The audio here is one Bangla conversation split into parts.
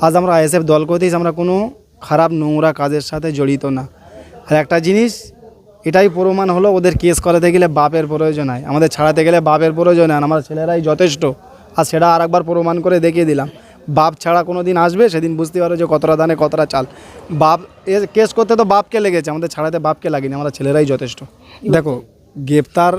আজ আমরা আইএসএফ দল করতেই আমরা কোনো খারাপ নোংরা কাজের সাথে জড়িত না। আর একটা জিনিস, এটাই প্রমাণ হলো ওদের কেস করাতে গেলে বাপের প্রয়োজন হয়। আমাদের ছাড়াতে গেলে বাপের প্রয়োজন হয়। আমার ছেলেরাই যথেষ্ট। আর সেটা আর একবার প্রমাণ করে দেখিয়ে দিলাম। বাপ ছাড়া কোনো দিন আসবে, সেদিন বুঝতে পারো যে কতটা দানে, কতটা চাল। বাপ কেস করতে তো বাপকে লেগেছে, আমাদের ছাড়াতে বাপকে লাগেনি, আমরা ছেলেরাই যথেষ্ট। দেখো, গ্রেপ্তার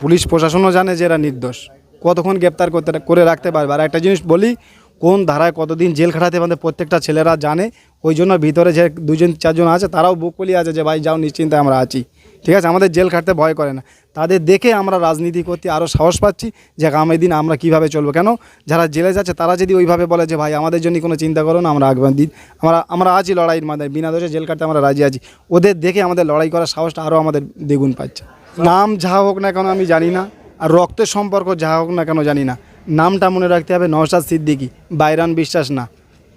পুলিশ প্রশাসনও জানে যে এরা নির্দোষ। কতক্ষণ গ্রেপ্তার করতে, করে রাখতে পারবে? আর একটা জিনিস বলি কোন ধারায় কতদিন জেল খাটাতে আমাদের প্রত্যেকটা ছেলেরা জানে, ওই জন্য ভিতরে যে দুজন, চারজন আছে, তারাও বুক কলি আছে যে, ভাই, যাও, নিশ্চিন্তে আমরা আছি। ঠিক আছে? আমাদের জেল খাটতে ভয় করে না। তাদের দেখে আমরা রাজনীতি করতে আরও সাহস পাচ্ছি যে, আগামী দিন আমরা কীভাবে চলবো? কেন? যারা জেলে যাচ্ছে, তারা যদি ওইভাবে বলে যে, ভাই, আমাদের জন্য কোনো চিন্তা করো না, আমরা আগামী দিন, আমরা আমরা আছি লড়াইয়ের মাধ্যমে, বিনা দোষে জেল কাটতে আমরা রাজি আছি। ওদের দেখে আমাদের লড়াই করার সাহসটা আরও আমাদের দ্বিগুণ পাচ্ছে। নাম যা হোক না কেন আমি জানি না, আর রক্তের সম্পর্ক যা হোক না কেন জানি না। নামটা মনে রাখতে হবে নওশাদ সিদ্দিকী, বাইরান বিশ্বাস না।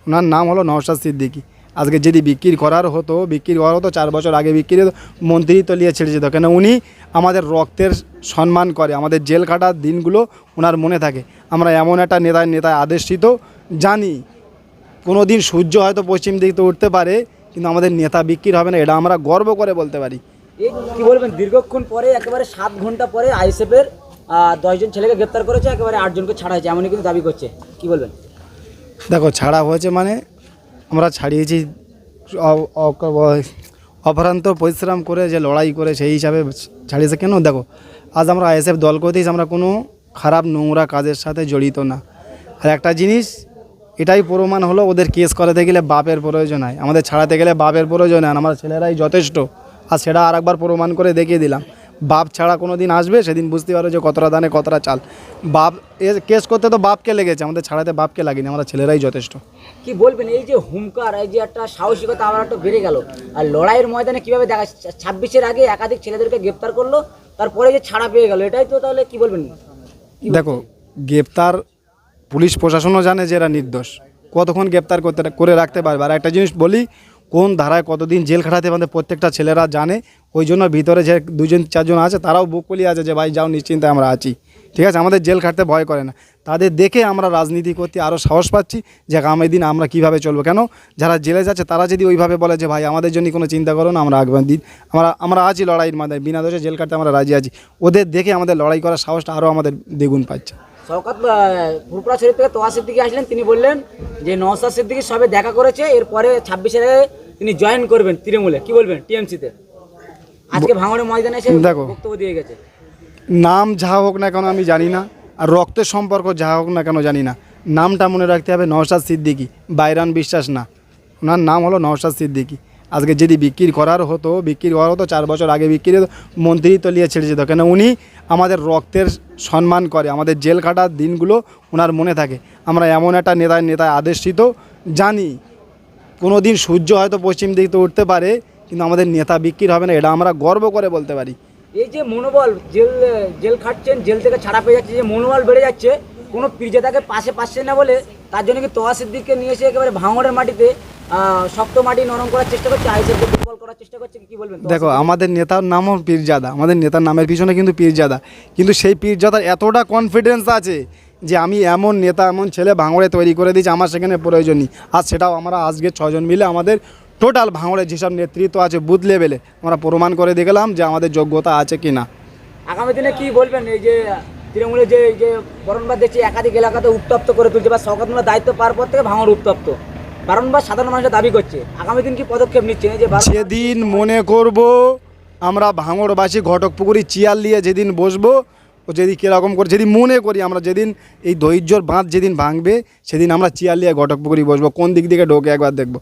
ওনার নাম হলো নওশাদ সিদ্দিকী। আজকে যদি বিক্রি করার হতো, বিক্রি করার হতো, চার বছর আগে বিক্রি হতো, মন্ত্রী তো নিয়ে ছেড়ে যেত। কেন উনি আমাদের রক্তের সম্মান করে, আমাদের জেল কাটার দিনগুলো ওনার মনে থাকে। আমরা এমন একটা নেতায় নেতায় আদেশিত, জানি কোনো দিন সূর্য হয়তো পশ্চিম দিক তো উঠতে পারে, কিন্তু আমাদের নেতা বিক্রি হবে না, এটা আমরা গর্ব করে বলতে পারি। কি বলবেন? দীর্ঘক্ষণ পরে, একেবারে সাত ঘণ্টা পরে আইএসএফের দশজন ছেলেকে গ্রেপ্তার করেছে, একেবারে আটজনকে ছাড়া হয়েছে, এমনই কিন্তু দাবি করছে। কি বলবেন? দেখো, ছাড়া হয়েছে মানে আমরা ছাড়িয়েছি অপরান্ত পরিশ্রম করে যে লড়াই করে সেই হিসাবে ছাড়িয়েছে। কেন? দেখো, আজ আমরা আইএসএফ দল করতেই আমরা কোনো খারাপ নোংরা কাজের সাথে জড়িত না। আর একটা জিনিস, এটাই প্রমাণ হলো ওদের কেস করাতে গেলে বাপের প্রয়োজন হয়। আমাদের ছাড়াতে গেলে বাপের প্রয়োজন হয় আমার ছেলেরাই যথেষ্ট। আর সেটা আর একবার প্রমাণ করে দেখিয়ে দিলাম। বাপ ছাড়া কোনো দিন আসবে? সেদিন বুঝতে পারো যে কতটা দানে কতটা চাল। বাপ কেস করতে তো বাপকে লেগেছে আমাদের ছাড়াতে বাপকে লাগেনি আমরা ছেলেরাই যথেষ্ট। কি বলবেন এই যে হুঙ্কার এই যে একটা সাহসিকতা আবার একটা বেড়ে গেল। আর লড়াইয়ের ময়দানে কীভাবে দেখা ছাব্বিশের আগে একাধিক ছেলেদেরকে গ্রেপ্তার করল তারপরে যে ছাড়া পেয়ে গেল এটাই তো তাহলে কি বলবেন? দেখো গ্রেপ্তার পুলিশ প্রশাসনও জানে যে এরা নির্দোষ। কতক্ষণ গ্রেপ্তার করতে করে রাখতে পারবে? আর একটা জিনিস বলি কোন ধারায় কতদিন জেল খাটাতে আমাদের প্রত্যেকটা ছেলেরা জানে ওই জন্য ভিতরে যে দুজন, চারজন আছে, তারাও বুক কলি আছে যে, ভাই, যাও, নিশ্চিন্তে আমরা আছি। ঠিক আছে? আমাদের জেল খাটতে ভয় করে না। তাদের দেখে আমরা রাজনীতি করতে আরও সাহস পাচ্ছি যে, আগামী দিন আমরা কীভাবে চলবো? কেন? যারা জেলে যাচ্ছে, তারা যদি ওইভাবে বলে যে, ভাই, আমাদের জন্য কোনো চিন্তা করো না, আমরা আগামী দিন, আমরা আমরা আছি লড়াইয়ের মাধ্যমে, বিনা দোষে জেল কাটতে আমরা রাজি আছি। ওদের দেখে আমাদের লড়াই করার সাহসটা আরও আমাদের দ্বিগুণ পাচ্ছে। শওকাত শরীফ থেকে তোয়া সিদ্দিকি আসলেন, তিনি বললেন যে নওসাদ সিদ্দিকি সবে দেখা করেছে, এরপরে ছাব্বিশে তিনি জয়েন করবেন তৃণমূলে। কি বলবেন টিএমসিতে? আজকে ভাঙড়ের ময়দানে এসে দেখো। বক্তব্য দিয়ে গেছে। নাম যা হোক না কেন আমি জানি না আর রক্তের সম্পর্ক যা হোক না কেন জানি না। নামটা মনে রাখতে হবে নওশাদ সিদ্দিকী বাইরান বিশ্বাস না। ওনার নাম হলো নওশাদ সিদ্দিকী। আজকে যদি বিক্রি করার হতো বিক্রি করার হতো চার বছর আগে বিক্রি হতো মন্ত্রী তো নিয়ে ছেড়ে যেত। কেন উনি আমাদের রক্তের সম্মান করে আমাদের জেল কাটার দিনগুলো ওনার মনে থাকে। আমরা এমন একটা নেতায় নেতায় আদেশিত জানি কোনো দিন সূর্য হয়তো পশ্চিম দিক উঠতে পারে কিন্তু আমাদের নেতা বিক্রি হবে না এটা আমরা গর্ব করে বলতে পারি। এই যে মনোবল জেল জেল খাটছেন জেল থেকে ছাড়া পেয়ে যাচ্ছে যে মনোবল বেড়ে যাচ্ছে কোনো পীরজাদাকে পাশে পাচ্ছে না বলে তার জন্য কি তোয়া সিদ্দিককে নিয়ে এসে একেবারে ভাঙড়ের মাটিতে শক্ত মাটি নরম করার চেষ্টা করছে আইসেফকে দুর্বল করার চেষ্টা করছে কি বলবেন দেখো আমাদের নেতার নামও পীরজাদা আমাদের নেতার নামের পিছনে কিন্তু পীরজাদা। কিন্তু সেই পীরজাদার এতটা কনফিডেন্স আছে যে আমি এমন নেতা এমন ছেলে ভাঙড়ে তৈরি করে দিয়েছি আমার সেখানে প্রয়োজন নেই। আর সেটাও আমরা আজকে ছজন মিলে আমাদের টোটাল ভাঙড়ে যেসব নেতৃত্ব আছে বুথ লেভেলে আমরা প্রমাণ করে দেখলাম যে আমাদের যোগ্যতা আছে কি না আগামী দিনে কি বলবেন? এই যে তৃণমূলের যে এই যে বরণবাদ দেখছি একাধিক এলাকাতে উত্তপ্ত করে তুলছে বা সরকার দায়িত্ব পাওয়ার পর থেকে ভাঙড় উত্তপ্ত। বারণবাদ সাধারণ মানুষের দাবি করছে। আগামী দিন কি পদক্ষেপ নিচ্ছে? এই যে যেদিন মনে করব আমরা ভাঙড়বাসী ঘটকপুকুরি চিয়ার নিয়ে যেদিন বসবো ও যেদিন কীরকম করে যেদিন মনে করি আমরা যেদিন এই ধৈর্যর বাঁধ যেদিন ভাঙবে সেদিন আমরা চিয়ার নিয়ে ঘটকপুকুরি বসবো। কোন দিক দিকে ঢোকে একবার দেখব।